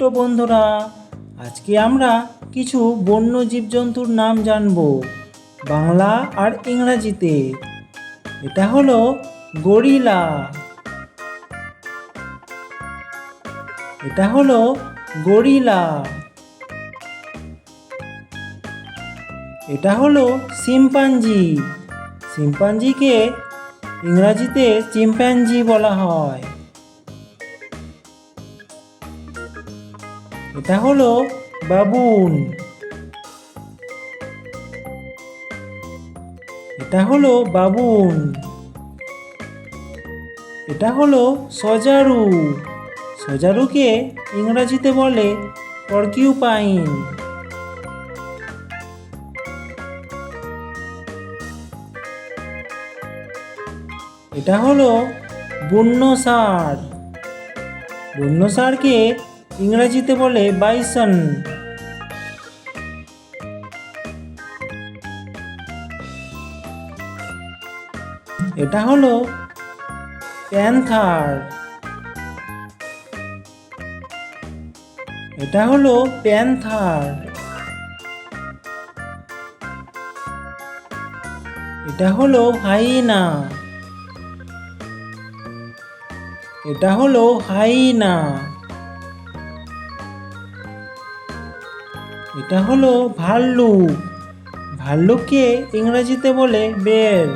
ছোট্ট বন্ধুরা, আজকে আমরা কিছু বন্য জীবজন্তুর নাম জানব, বাংলা আর ইংরাজিতে। এটা হলো গরিলা। এটা হলো গরিলা। এটা হলো শিম্পাঞ্জি। শিম্পাঞ্জিকে ইংরাজিতে চিম্প্যাঞ্জি বলা হয়। এটা হলো বাবুন। এটা হলো বাবুন। এটা হলো সজারু। সজারুকে ইংরাজিতে বলে পরকিউপাইন। এটা হলো বন্য সার বন্য ষাঁড়কে ইংরাজিতে বলে বাইসন। এটা হলো প্যান্থার। এটা হলো প্যান্থার। এটা হলো হাইনা। এটা হলো হাইনা। এটা হলো ভাল্লুক। ভাল্লুককে ইংরেজিতে বলে বের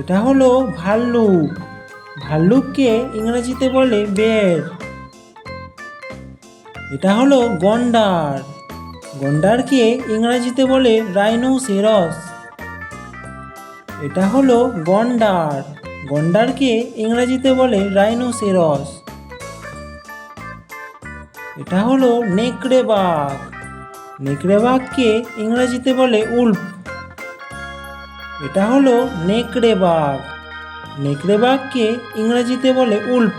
এটা হলো ভাল্লুক। ভাল্লুককে ইংরেজিতে বলে বের এটা হলো গন্ডার। গন্ডারকে ইংরেজিতে বলে রাইনোসেরস। এটা হলো গন্ডার। গন্ডারকে ইংরেজিতে বলে রাইনোসেরস। এটা হলো নেকড়ে বাঘ। নেকড়ে বাঘকে ইংরেজিতে বলে উল্ফ। এটা হলো নেকড়ে বাঘ। নেকড়ে বাঘকে ইংরেজিতে বলে উল্ফ।